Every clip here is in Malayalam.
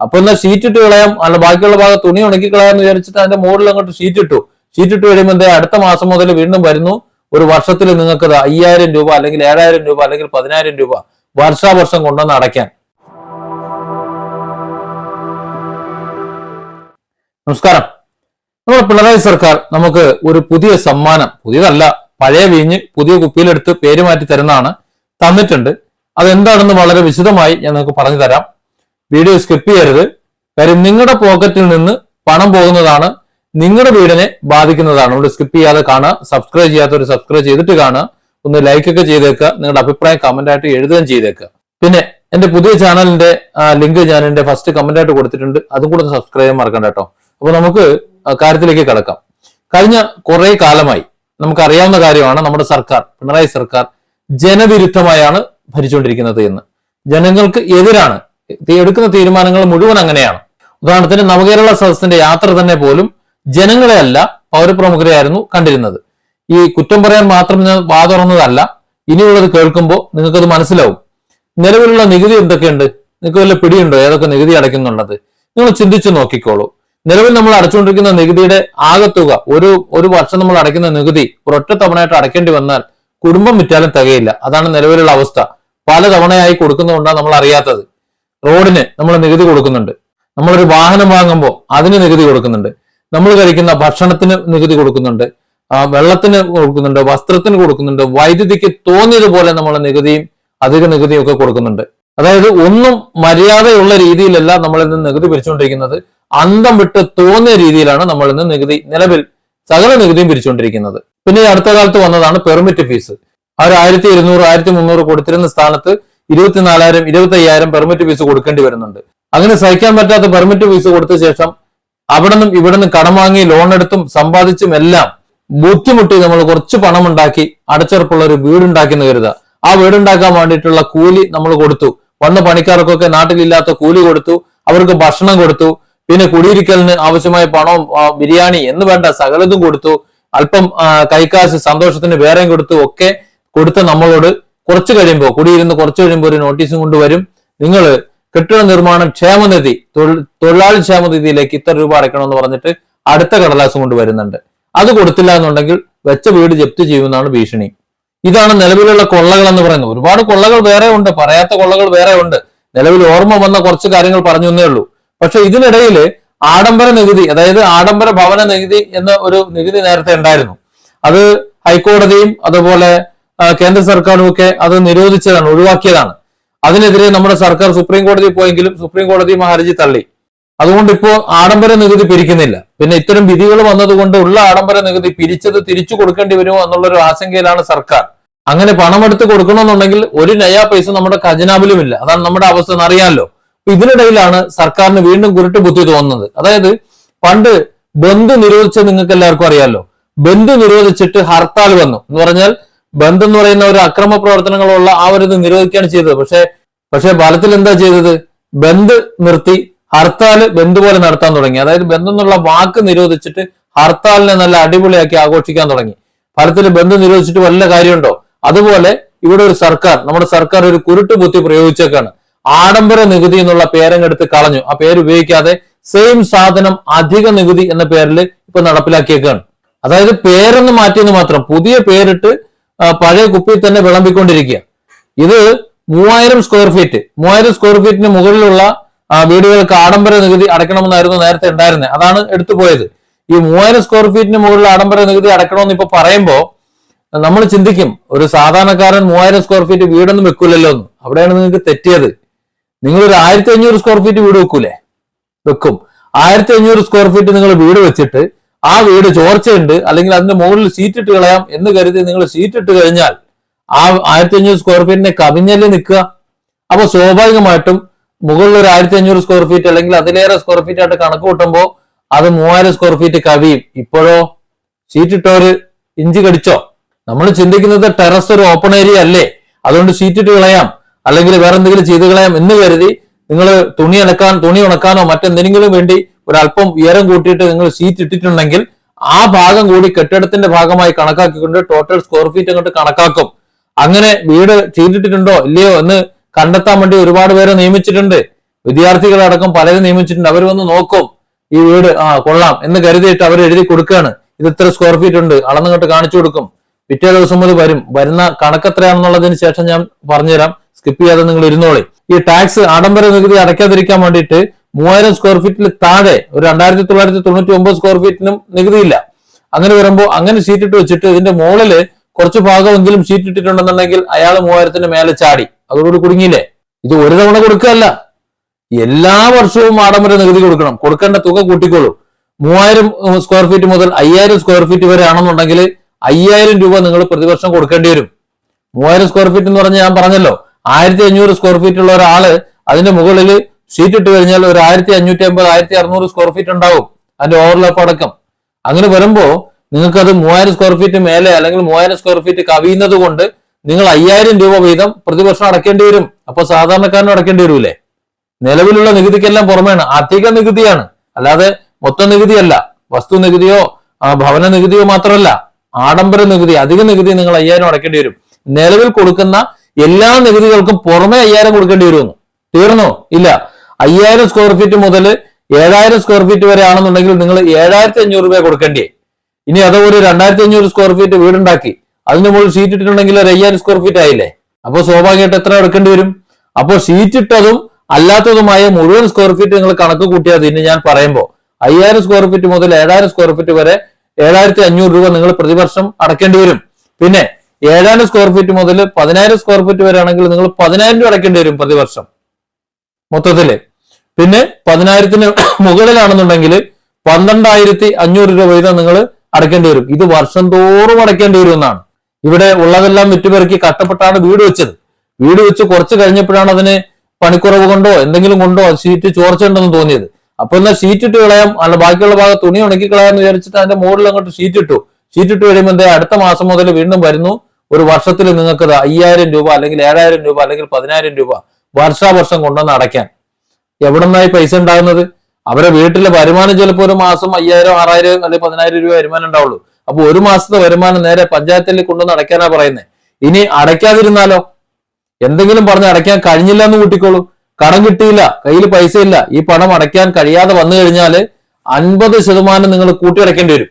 അപ്പൊ എന്നാൽ ഷീറ്റ് ഇട്ട് കളയാം. അല്ല ബാക്കിയുള്ള ഭാഗം തുണി ഉണക്കി കളയാന്ന് വിചാരിച്ചിട്ട് അതിന്റെ മുകളിൽ അങ്ങോട്ട് ഷീറ്റ് ഇട്ടു. ഷീറ്റ് ഇട്ട് കഴിയുമ്പോൾ എന്താ അടുത്ത മാസം മുതൽ വീണ്ടും വരുന്നു. ഒരു വർഷത്തിൽ നിങ്ങൾക്ക് അയ്യായിരം രൂപ അല്ലെങ്കിൽ ഏഴായിരം രൂപ അല്ലെങ്കിൽ പതിനായിരം രൂപ വർഷാവർഷം കൊണ്ടുവന്ന് അടയ്ക്കാൻ നമസ്കാരം. നമ്മുടെ പിണറായി സർക്കാർ നമുക്ക് ഒരു പുതിയ സമ്മാനം പുതിയതല്ല പഴയ വീഞ്ഞ് പുതിയ കുപ്പിയിലെടുത്ത് പേര് മാറ്റി തരുന്നതാണ് തന്നിട്ടുണ്ട്. അതെന്താണെന്ന് വളരെ വിശദമായി ഞാൻ നിങ്ങൾക്ക് പറഞ്ഞു തരാം. വീഡിയോ സ്കിപ്പ് ചെയ്യരുത്. കാര്യം നിങ്ങളുടെ പോക്കറ്റിൽ നിന്ന് പണം പോകുന്നതാണ് നിങ്ങളുടെ വീടിനെ ബാധിക്കുന്നതാണ്. അതുകൊണ്ട് സ്കിപ്പ് ചെയ്യാതെ കാണുക സബ്സ്ക്രൈബ് ചെയ്യാത്തവർ സബ്സ്ക്രൈബ് ചെയ്തിട്ട് കാണുക ഒന്ന് ലൈക്ക് ഒക്കെ ചെയ്തേക്കുക നിങ്ങളുടെ അഭിപ്രായം കമന്റ് ആയിട്ട് എഴുതുകയും ചെയ്തേക്കുക. പിന്നെ എന്റെ പുതിയ ചാനലിന്റെ ലിങ്ക് ഞാൻ എന്റെ ഫസ്റ്റ് കമന്റ് ആയിട്ട് കൊടുത്തിട്ടുണ്ട്. അതും കൂടെ സബ്സ്ക്രൈബ് മറക്കണ്ട കേട്ടോ. അപ്പൊ നമുക്ക് കാര്യത്തിലേക്ക് കിടക്കാം. കഴിഞ്ഞ കുറെ കാലമായി നമുക്കറിയാവുന്ന കാര്യമാണ് നമ്മുടെ സർക്കാർ പിണറായി സർക്കാർ ജനവിരുദ്ധമായാണ് ഭരിച്ചുകൊണ്ടിരിക്കുന്നത് എന്ന്. ജനങ്ങൾക്ക് എതിരാണ് എടുക്കുന്ന തീരുമാനങ്ങൾ മുഴുവൻ അങ്ങനെയാണ്. ഉദാഹരണത്തിന് നവകേരള സദസ്സിന്റെ യാത്ര തന്നെ പോലും ജനങ്ങളെയല്ല പൗരപ്രമുഖരെയായിരുന്നു കണ്ടിരുന്നത്. ഈ കുറ്റം പറയാൻ മാത്രം ഞാൻ വാ തുറന്നതല്ല ഇനിയുള്ളത് കേൾക്കുമ്പോൾ നിങ്ങൾക്കത് മനസ്സിലാവും. നിലവിലുള്ള നികുതി എന്തൊക്കെയുണ്ട്? നിങ്ങൾക്ക് വല്ല പിടിയുണ്ടോ? ഏതൊക്കെ നികുതി അടയ്ക്കുന്നുള്ളത്? നിങ്ങൾ ചിന്തിച്ചു നോക്കിക്കോളൂ. നിലവിൽ നമ്മൾ അടച്ചുകൊണ്ടിരിക്കുന്ന നികുതിയുടെ ആകത്തുക ഒരു ഒരു വർഷം നമ്മൾ അടയ്ക്കുന്ന നികുതി ഒരൊറ്റ തവണയായിട്ട് അടയ്ക്കേണ്ടി വന്നാൽ കുടുംബം വിറ്റാലും തികയില്ല. അതാണ് നിലവിലുള്ള അവസ്ഥ. പല തവണയായി കൊടുക്കുന്നതുകൊണ്ടാണ് നമ്മൾ അറിയാത്തത്. റോഡിന് നമ്മൾ നികുതി കൊടുക്കുന്നുണ്ട്. നമ്മളൊരു വാഹനം വാങ്ങുമ്പോൾ അതിന് നികുതി കൊടുക്കുന്നുണ്ട്. നമ്മൾ കഴിക്കുന്ന ഭക്ഷണത്തിന് നികുതി കൊടുക്കുന്നുണ്ട്. വെള്ളത്തിന് കൊടുക്കുന്നുണ്ട് വസ്ത്രത്തിന് കൊടുക്കുന്നുണ്ട് വൈദ്യുതിക്ക് തോന്നിയതുപോലെ നമ്മൾ നികുതിയും അധിക നികുതിയും ഒക്കെ കൊടുക്കുന്നുണ്ട്. അതായത് ഒന്നും മര്യാദയുള്ള രീതിയിലല്ല നമ്മൾ ഇന്ന് നികുതി പിരിച്ചുകൊണ്ടിരിക്കുന്നത്. അന്തം വിട്ട് തോന്നിയ രീതിയിലാണ് നമ്മൾ ഇന്ന് നികുതി നിലവിൽ സകല നികുതിയും പിരിച്ചുകൊണ്ടിരിക്കുന്നത്. പിന്നെ അടുത്ത കാലത്ത് വന്നതാണ് പെർമിറ്റ് ഫീസ്. ഒരു ആയിരത്തി ഇരുന്നൂറ് ആയിരത്തി മുന്നൂറ് കൊടുത്തിരുന്ന സ്ഥാനത്ത് ഇരുപത്തിനാലായിരം ഇരുപത്തി അയ്യായിരം പെർമിറ്റ് ഫീസ് കൊടുക്കേണ്ടി വരുന്നുണ്ട്. അങ്ങനെ സഹിക്കാൻ പറ്റാത്ത പെർമിറ്റ് ഫീസ് കൊടുത്ത ശേഷം അവിടെ നിന്നും ഇവിടെ കടം വാങ്ങി ലോൺ എടുത്തും സമ്പാദിച്ചും എല്ലാം ബുദ്ധിമുട്ടി നമ്മൾ കുറച്ച് പണം ഉണ്ടാക്കി അടച്ചുറപ്പുള്ള ഒരു വീടുണ്ടാക്കി എന്ന് കരുതുക. ആ വീടുണ്ടാക്കാൻ വേണ്ടിയിട്ടുള്ള കൂലി നമ്മൾ കൊടുത്തു. വന്ന പണിക്കാർക്കൊക്കെ നാട്ടിലില്ലാത്ത കൂലി കൊടുത്തു. അവർക്ക് ഭക്ഷണം കൊടുത്തു. പിന്നെ കുടിയിരിക്കലിന് ആവശ്യമായ പണവും ബിരിയാണി എന്ന് വേണ്ട സകലതും കൊടുത്തു. അല്പം കൈക്കാശ് സന്തോഷത്തിന് വേറെയും കൊടുത്തു. ഒക്കെ കൊടുത്ത നമ്മളോട് കുറച്ച് കഴിയുമ്പോൾ കുടിയിരുന്ന് കുറച്ച് കഴിയുമ്പോൾ ഒരു നോട്ടീസും കൊണ്ടുവരും. നിങ്ങൾ കെട്ടിട നിർമ്മാണം ക്ഷേമനിധി തൊഴിലാളി ക്ഷേമനിധിയിലേക്ക് ഇത്ര രൂപ അടയ്ക്കണമെന്ന് പറഞ്ഞിട്ട് അടുത്ത കടലാസ് കൊണ്ട് വരുന്നുണ്ട് അത് കൊടുത്തില്ല എന്നുണ്ടെങ്കിൽ വെച്ച വീട് ജപ്തി ചെയ്യുമെന്നാണ് ഭീഷണി. ഇതാണ് നിലവിലുള്ള കൊള്ളകൾ എന്ന് പറയുന്നത്. ഒരുപാട് കൊള്ളകൾ വേറെ ഉണ്ട് പറയാത്ത കൊള്ളകൾ വേറെ ഉണ്ട്. നിലവിൽ ഓർമ്മ വന്ന കുറച്ച് കാര്യങ്ങൾ പറഞ്ഞു എന്നേ ഉള്ളൂ. പക്ഷെ ഇതിനിടയിൽ ആഡംബര നികുതി അതായത് ആഡംബര ഭവന നികുതി എന്ന ഒരു നികുതി നേരത്തെ ഉണ്ടായിരുന്നു. അത് ഹൈക്കോടതിയും അതുപോലെ കേന്ദ്ര സർക്കാരും ഒക്കെ അത് നിരോധിച്ചതാണ് ഒഴിവാക്കിയതാണ്. അതിനെതിരെ നമ്മുടെ സർക്കാർ സുപ്രീം കോടതി പോയെങ്കിലും സുപ്രീം കോടതി ഹർജി തള്ളി. അതുകൊണ്ട് ഇപ്പോ ആഡംബര നികുതി പിരിക്കുന്നില്ല. പിന്നെ ഇത്തരം വിധികൾ വന്നതുകൊണ്ട് ഉള്ള ആഡംബര നികുതി പിരിച്ചത് തിരിച്ചു കൊടുക്കേണ്ടി വരുമോ എന്നുള്ളൊരു ആശങ്കയിലാണ് സർക്കാർ. അങ്ങനെ പണമെടുത്ത് കൊടുക്കണമെന്നുണ്ടെങ്കിൽ ഒരു നയാ പൈസ നമ്മുടെ ഖജനാവിലുമില്ല. അതാണ് നമ്മുടെ അവസ്ഥ എന്നറിയാമല്ലോ ഇതിനിടയിലാണ് സർക്കാരിന് വീണ്ടും കുരുട്ട് ബുദ്ധി തോന്നുന്നത് അതായത് പണ്ട് ബന്ധു നിരോധിച്ചത് നിങ്ങൾക്ക് എല്ലാവർക്കും അറിയാമല്ലോ ബന്ധു നിരോധിച്ചിട്ട് ഹർത്താൽ വന്നു. എന്ന് പറഞ്ഞാൽ ബന്ധു എന്ന് പറയുന്ന ഒരു അക്രമ പ്രവർത്തനങ്ങളുള്ള ആ ഒരു ഇത് നിരോധിക്കുകയാണ് ചെയ്തത്. പക്ഷേ പക്ഷേ ഫലത്തിൽ എന്താ ചെയ്തത്? ബന്ദ് നിർത്തി ഹർത്താൽ ബന്ദ് പോലെ നടത്താൻ തുടങ്ങി. അതായത് ബന്ദ് എന്നുള്ള വാക്ക് നിരോധിച്ചിട്ട് ഹർത്താലിനെ നല്ല അടിപൊളിയാക്കി ആഘോഷിക്കാൻ തുടങ്ങി. ഫലത്തിൽ ബന്ദ് നിരോധിച്ചിട്ട് വല്ല കാര്യമുണ്ടോ? അതുപോലെ ഇവിടെ ഒരു സർക്കാർ നമ്മുടെ സർക്കാർ ഒരു കുരുട്ട് ബുദ്ധി പ്രയോഗിച്ചേക്കാണ്. ആഡംബര നികുതി എന്നുള്ള പേരങ്ങെടുത്ത് കളഞ്ഞു. ആ പേര് ഉപയോഗിക്കാതെ സെയിം സാധനം അധിക നികുതി എന്ന പേരിൽ ഇപ്പൊ നടപ്പിലാക്കിയേക്കാണ്. അതായത് പേരൊന്ന് മാറ്റിയെന്ന് മാത്രം. പുതിയ പേരിട്ട് പഴയ കുപ്പി തന്നെ വിളമ്പിക്കൊണ്ടിരിക്കുക ഇത് മൂവായിരം സ്ക്വയർ ഫീറ്റ് മൂവായിരം സ്ക്വയർ ഫീറ്റിന് മുകളിലുള്ള വീടുകൾക്ക് ആഡംബര നികുതി അടയ്ക്കണമെന്നായിരുന്നു നേരത്തെ ഉണ്ടായിരുന്നത്. അതാണ് എടുത്തു പോയത്. ഈ മൂവായിരം സ്ക്വയർ ഫീറ്റിന് മുകളിൽ ആഡംബര നികുതി അടയ്ക്കണമെന്ന് ഇപ്പൊ പറയുമ്പോൾ നമ്മൾ ചിന്തിക്കും ഒരു സാധാരണക്കാരൻ മൂവായിരം സ്ക്വയർ ഫീറ്റ് വീടൊന്നും വെക്കൂലല്ലോ എന്ന്. അവിടെയാണ് നിങ്ങൾക്ക് തെറ്റിയത്. നിങ്ങൾ ഒരു ആയിരത്തി അഞ്ഞൂറ് സ്ക്വയർ ഫീറ്റ് വീട് വെക്കൂലേ? വെക്കും. ആയിരത്തി അഞ്ഞൂറ് സ്ക്വയർ ഫീറ്റ് നിങ്ങൾ വീട് വെച്ചിട്ട് ആ വീട് ചോർച്ചയുണ്ട് അല്ലെങ്കിൽ അതിന്റെ മുകളിൽ സീറ്റ് ഇട്ട് കളയാം എന്ന് കരുതി നിങ്ങൾ സീറ്റ് ഇട്ട് കഴിഞ്ഞാൽ ആ ആയിരത്തി അഞ്ഞൂറ് സ്ക്വയർ ഫീറ്റിനെ കവിഞ്ഞൽ നിൽക്കുക. അപ്പൊ സ്വാഭാവികമായിട്ടും മുകളിൽ ഒരു ആയിരത്തി അഞ്ഞൂറ് സ്ക്വയർ ഫീറ്റ് അല്ലെങ്കിൽ അതിലേറെ സ്ക്വയർ ഫീറ്റ് ആയിട്ട് കണക്ക് കൂട്ടുമ്പോൾ അത് മൂവായിരം സ്ക്വയർ ഫീറ്റ് കവിയും. ഇപ്പോഴോ? സീറ്റ് ഇട്ടവര് ഇഞ്ചി കടിച്ചോ? നമ്മൾ ചിന്തിക്കുന്നത് ടെറസ് ഒരു ഓപ്പൺ ഏരിയ അല്ലേ? അതുകൊണ്ട് സീറ്റ് ഇട്ട് കളയാം. അല്ലെങ്കിൽ വേറെ എന്തെങ്കിലും ചെയ്ത് കളയാം എന്ന് കരുതി നിങ്ങൾ തുണി അലക്കാൻ തുണി ഉണക്കാനോ മറ്റെന്തെങ്കിലും വേണ്ടി ഒരല്പം ഉയരം കൂട്ടിയിട്ട് നിങ്ങൾ സീറ്റ് ഇട്ടിട്ടുണ്ടെങ്കിൽ ആ ഭാഗം കൂടി കെട്ടിടത്തിന്റെ ഭാഗമായി കണക്കാക്കിക്കൊണ്ട് ടോട്ടൽ സ്ക്വയർ ഫീറ്റ് അങ്ങോട്ട് കണക്കാക്കും. അങ്ങനെ വീട് ചെയ്തിട്ടുണ്ടോ ഇല്ലയോ എന്ന് കണ്ടെത്താൻ വേണ്ടി ഒരുപാട് പേരെ നിയമിച്ചിട്ടുണ്ട്. വിദ്യാർത്ഥികളടക്കം പലരും നിയമിച്ചിട്ടുണ്ട്. അവർ വന്ന് നോക്കും ഈ വീട് ആ കൊള്ളാം എന്ന് കരുതിയിട്ട് അവർ എഴുതി കൊടുക്കുകയാണ് ഇത് ഇത്ര സ്ക്വയർ ഫീറ്റ് ഉണ്ട്. അളന്നിങ്ങോട്ട് കാണിച്ചു കൊടുക്കും. പിറ്റേ ദിവസം മുതൽ വരും. വരുന്ന കണക്ക് എത്രയാണെന്നുള്ളതിന് ശേഷം ഞാൻ പറഞ്ഞുതരാം. സ്കിപ്പ് ചെയ്യാതെ നിങ്ങൾ ഇരുന്നോളി. ഈ ടാക്സ് ആഡംബര നികുതി അടയ്ക്കാതിരിക്കാൻ വേണ്ടിയിട്ട് മൂവായിരം സ്ക്വയർ ഫീറ്റിൽ താഴെ ഒരു രണ്ടായിരത്തി തൊള്ളായിരത്തി തൊണ്ണൂറ്റി ഒമ്പത് സ്ക്വയർ ഫീറ്റിനും നികുതിയില്ല. അങ്ങനെ വരുമ്പോൾ അങ്ങനെ ഷീറ്റ് ഇട്ട് വെച്ചിട്ട് ഇതിന്റെ മുകളിൽ കുറച്ച് ഭാഗമെങ്കിലും ഷീറ്റ് ഇട്ടിട്ടുണ്ടെന്നുണ്ടെങ്കിൽ അയാൾ മൂവായിരത്തിന്റെ മേലെ ചാടി. അതോടുകൂടി കുടുങ്ങിയില്ലേ? ഇത് ഒരു തവണ കൊടുക്കുകയല്ല. എല്ലാ വർഷവും ആഡംബര നികുതി കൊടുക്കണം. കൊടുക്കേണ്ട തുക കൂട്ടിക്കോളൂ. മൂവായിരം സ്ക്വയർ ഫീറ്റ് മുതൽ അയ്യായിരം സ്ക്വയർ ഫീറ്റ് വരെ ആണെന്നുണ്ടെങ്കിൽ അയ്യായിരം രൂപ നിങ്ങൾ പ്രതിവർഷം കൊടുക്കേണ്ടി വരും. മൂവായിരം സ്ക്വയർ ഫീറ്റ് എന്ന് പറഞ്ഞാൽ ഞാൻ പറഞ്ഞല്ലോ. ആയിരത്തി അഞ്ഞൂറ് സ്ക്വയർ ഫീറ്റ് ഉള്ള ഒരാൾ അതിന്റെ മുകളിൽ ഷീറ്റ് ഇട്ട് കഴിഞ്ഞാൽ ഒരു ആയിരത്തി അഞ്ഞൂറ്റി അമ്പത് ആയിരത്തി അറുന്നൂറ് സ്ക്വയർ ഫീറ്റ് ഉണ്ടാവും അതിന്റെ ഓവർലാപ്പ് അടക്കം. അങ്ങനെ വരുമ്പോ നിങ്ങൾക്ക് അത് മൂവായിരം സ്ക്വയർ ഫീറ്റ് മേലെ അല്ലെങ്കിൽ മൂവായിരം സ്ക്വയർ ഫീറ്റ് കവിയുന്നത് കൊണ്ട് നിങ്ങൾ അയ്യായിരം രൂപ വീതം പ്രതിവർഷം അടക്കേണ്ടി വരും. അപ്പൊ സാധാരണക്കാരനും അടക്കേണ്ടി വരൂലേ? നിലവിലുള്ള നികുതിക്കെല്ലാം പുറമേണ് അധിക നികുതിയാണ്. അല്ലാതെ മൊത്തം നികുതിയല്ല. വസ്തു നികുതിയോ ഭവന നികുതിയോ മാത്രമല്ല. ആഡംബര നികുതി അധിക നികുതി നിങ്ങൾ അയ്യായിരം അടക്കേണ്ടി വരും. നിലവിൽ കൊടുക്കുന്ന എല്ലാ നികുതികൾക്കും പുറമെ അയ്യായിരം കൊടുക്കേണ്ടി വരുമെന്ന്. തീർന്നോ? ഇല്ല. അയ്യായിരം സ്ക്വയർ ഫീറ്റ് മുതൽ ഏഴായിരം സ്ക്വയർ ഫീറ്റ് വരെ ആണെന്നുണ്ടെങ്കിൽ നിങ്ങൾ ഏഴായിരത്തി അഞ്ഞൂറ് രൂപ കൊടുക്കേണ്ടേ ഇനി അത് ഒരു രണ്ടായിരത്തി അഞ്ഞൂറ് സ്ക്വയർ ഫീറ്റ് വീടുണ്ടാക്കി. അതിന് മുകളിൽ ഷീറ്റ് ഇട്ടിട്ടുണ്ടെങ്കിൽ ഒരു അയ്യായിരം സ്ക്വയർ ഫീറ്റ് ആയില്ലേ? അപ്പോൾ സ്വാഭാവികമായിട്ട് എത്ര എടുക്കേണ്ടി വരും? അപ്പോൾ ഷീറ്റ് ഇട്ടതും അല്ലാത്തതുമായ മുഴുവൻ സ്ക്വയർ ഫീറ്റ് നിങ്ങൾ കണക്ക് കൂട്ടിയാൽ ഇനി ഞാൻ പറയുമ്പോൾ അയ്യായിരം സ്ക്വയർ ഫീറ്റ് മുതൽ ഏഴായിരം സ്ക്വയർ ഫീറ്റ് വരെ ഏഴായിരത്തി അഞ്ഞൂറ് രൂപ നിങ്ങൾ പ്രതിവർഷം അടക്കേണ്ടി വരും. പിന്നെ ഏഴായിരം സ്ക്വയർ ഫീറ്റ് മുതൽ പതിനായിരം സ്ക്വയർ ഫീറ്റ് വരെ ആണെങ്കിൽ നിങ്ങൾ പതിനായിരം രൂപ അടക്കേണ്ടി വരും പ്രതിവർഷം. മൊത്തത്തിൽ. പിന്നെ പതിനായിരത്തിന് മുകളിലാണെന്നുണ്ടെങ്കിൽ പന്ത്രണ്ടായിരത്തി അഞ്ഞൂറ് രൂപ വീതം നിങ്ങൾ അടയ്ക്കേണ്ടി വരും. ഇത് വർഷം തോറും അടയ്ക്കേണ്ടി വരും എന്നാണ് ഇവിടെ ഉള്ളതെല്ലാം വിറ്റുപെറുക്കി കട്ടപ്പെട്ടാണ് വീട് വെച്ചത്. വീട് വെച്ച് കുറച്ച് കഴിഞ്ഞപ്പോഴാണ് അതിന് പണിക്കുറവ് കൊണ്ടോ എന്തെങ്കിലും കൊണ്ടോ ഷീറ്റ് ചോർച്ചയുണ്ടെന്ന് തോന്നിയത്. അപ്പൊ എന്നാൽ ഷീറ്റ് ഇട്ട് കളയാം. അല്ല ബാക്കിയുള്ള ഭാഗം തുണി ഉണക്കി കളയാന്ന് വിചാരിച്ചിട്ട് അതിന്റെ മുകളിൽ അങ്ങോട്ട് ഷീറ്റ് ഇട്ടു. ഷീറ്റ് ഇട്ട് കഴിയുമ്പോൾ എന്താ അടുത്ത മാസം മുതൽ വീണ്ടും വരുന്നു. ഒരു വർഷത്തിൽ നിങ്ങൾക്ക് അയ്യായിരം രൂപ അല്ലെങ്കിൽ ഏഴായിരം രൂപ അല്ലെങ്കിൽ പതിനായിരം രൂപ വർഷാവർഷം കൊണ്ടുവന്ന് അടയ്ക്കാൻ. എവിടെ നിന്നായി പൈസ ഉണ്ടാകുന്നത്? അവരെ വീട്ടിലെ വരുമാനം ചിലപ്പോൾ ഒരു മാസം അയ്യായിരം ആറായിരം അല്ലെങ്കിൽ പതിനായിരം രൂപ വരുമാനം ഉണ്ടാവുള്ളൂ. അപ്പൊ ഒരു മാസത്തെ വരുമാനം നേരെ പഞ്ചായത്തിൽ കൊണ്ടുവന്ന് അടയ്ക്കാനാ പറയുന്നത് ഇനി അടയ്ക്കാതിരുന്നാലോ? എന്തെങ്കിലും പറഞ്ഞ് അടയ്ക്കാൻ കഴിഞ്ഞില്ല എന്ന് കൂട്ടിക്കോളൂ. കടം കിട്ടിയില്ല കയ്യിൽ പൈസ ഇല്ല. ഈ പണം അടയ്ക്കാൻ കഴിയാതെ വന്നു കഴിഞ്ഞാൽ അൻപത് ശതമാനം നിങ്ങൾ കൂട്ടി അടയ്ക്കേണ്ടി വരും.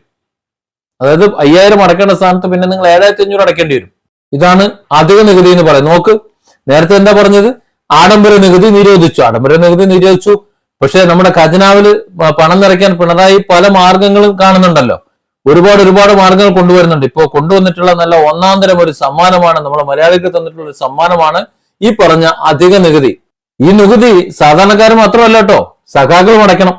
അതായത് അയ്യായിരം അടക്കേണ്ട സ്ഥാനത്ത് പിന്നെ നിങ്ങൾ ഏഴായിരത്തി അഞ്ഞൂറ് അടയ്ക്കേണ്ടി വരും. ഇതാണ് അധിക നികുതി എന്ന് പറയുന്നത്. നോക്ക് നേരത്തെ എന്താ പറഞ്ഞത്? ആഡംബര നികുതി നിരോധിച്ചു. ആഡംബര നികുതി നിരോധിച്ചു. പക്ഷെ നമ്മുടെ ഖജനാവിൽ പണം നിറയ്ക്കാൻ പിണറായി പല മാർഗങ്ങളും കാണുന്നുണ്ടല്ലോ. ഒരുപാട് ഒരുപാട് മാർഗങ്ങൾ കൊണ്ടുവരുന്നുണ്ട്. ഇപ്പോൾ കൊണ്ടുവന്നിട്ടുള്ള നല്ല ഒന്നാം തരം ഒരു സമ്മാനമാണ് നമ്മുടെ മലയാളിക്ക് തന്നിട്ടുള്ള ഒരു സമ്മാനമാണ് ഈ പറഞ്ഞ അധിക നികുതി. ഈ നികുതി സാധാരണക്കാർ മാത്രമല്ല കേട്ടോ സഖാക്കളും അടയ്ക്കണം.